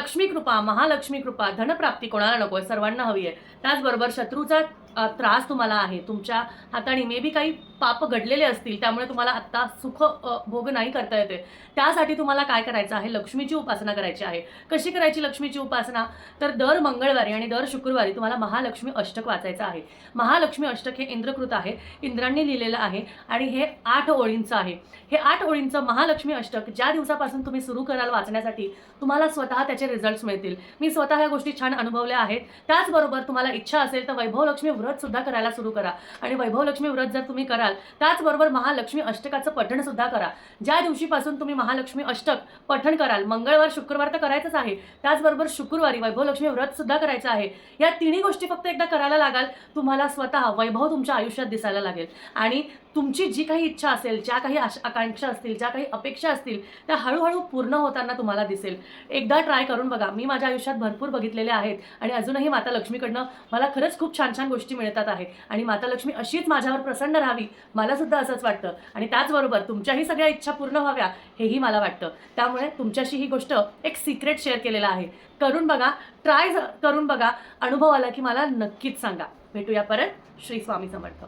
लक्ष्मी कृपा महालक्ष्मी कृपा धनप्राप्ती कोणाला नको आहे? सर्वांना हवी आहे. त्याचबरोबर शत्रूचा त्रास तुम्हाला आहे. तुमच्या हाताने मे बी काही पाप घडलेले असतील त्यामुळे तुम्हाला आत्ता सुख भोग नाही करता येते. त्यासाठी तुम्हाला काय करायचं आहे? लक्ष्मीची उपासना करायची आहे. कशी करायची लक्ष्मीची उपासना? तर दर मंगळवारी आणि दर शुक्रवारी तुम्हाला महालक्ष्मी अष्टक वाचायचं आहे. महालक्ष्मी अष्टक हे इंद्रकृत आहे. इंद्रांनी लिहिलेलं आहे आणि हे आठ ओळींचं आहे. हे आठ ओळींचं महालक्ष्मी अष्टक ज्या दिवसापासून तुम्ही सुरू कराल वाचण्यासाठी तुम्हाला स्वतः त्याचे रिझल्ट्स मिळतील. मी स्वतः ह्या गोष्टी छान अनुभवल्या आहेत. त्याचबरोबर तुम्हाला इच्छा असेल तर वैभवलक्ष्मी व्रत सुद्धा करायला सुरू करा. आणि वैभवलक्ष्मी व्रत जर तुम्ही कराल त्याचबरोबर महालक्ष्मी अष्टकाचं पठण सुद्धा करा. ज्या दिवशीपासून तुम्ही महालक्ष्मी अष्टक पठण कराल मंगळवार शुक्रवार तर करायचंच आहे. त्याचबरोबर शुक्रवारी वैभवलक्ष्मी व्रत सुद्धा करायचं आहे. या तिन्ही गोष्टी फक्त एकदा करायला लागाल तुम्हाला स्वतः वैभव तुमच्या आयुष्यात दिसायला लागेल. आणि तुमची जी काही इच्छा असेल ज्या काही आश आकांक्षा असतील ज्या काही अपेक्षा असतील त्या हळूहळू पूर्ण होताना तुम्हाला दिसेल. एकदा ट्राय करून बघा. मी माझ्या आयुष्यात भरपूर बघितलेले आहेत आणि अजूनही माता लक्ष्मीकडनं मला खरंच खूप छान छान गोष्टी मिळतात आहेत आणि माता लक्ष्मी अशीच माझ्यावर प्रसन्न राहावी मला सुद्धा असंच वाटतं. आणि त्याचबरोबर तुमच्याही सगळ्या इच्छा पूर्ण व्हाव्या हेही मला वाटतं. त्यामुळे तुमच्याशी ही गोष्ट एक सिक्रेट शेअर केलेला आहे. करून बघा ट्राय करून बघा. अनुभव आला की मला नक्कीच सांगा. भेटूया परत. श्री स्वामी समर्थ.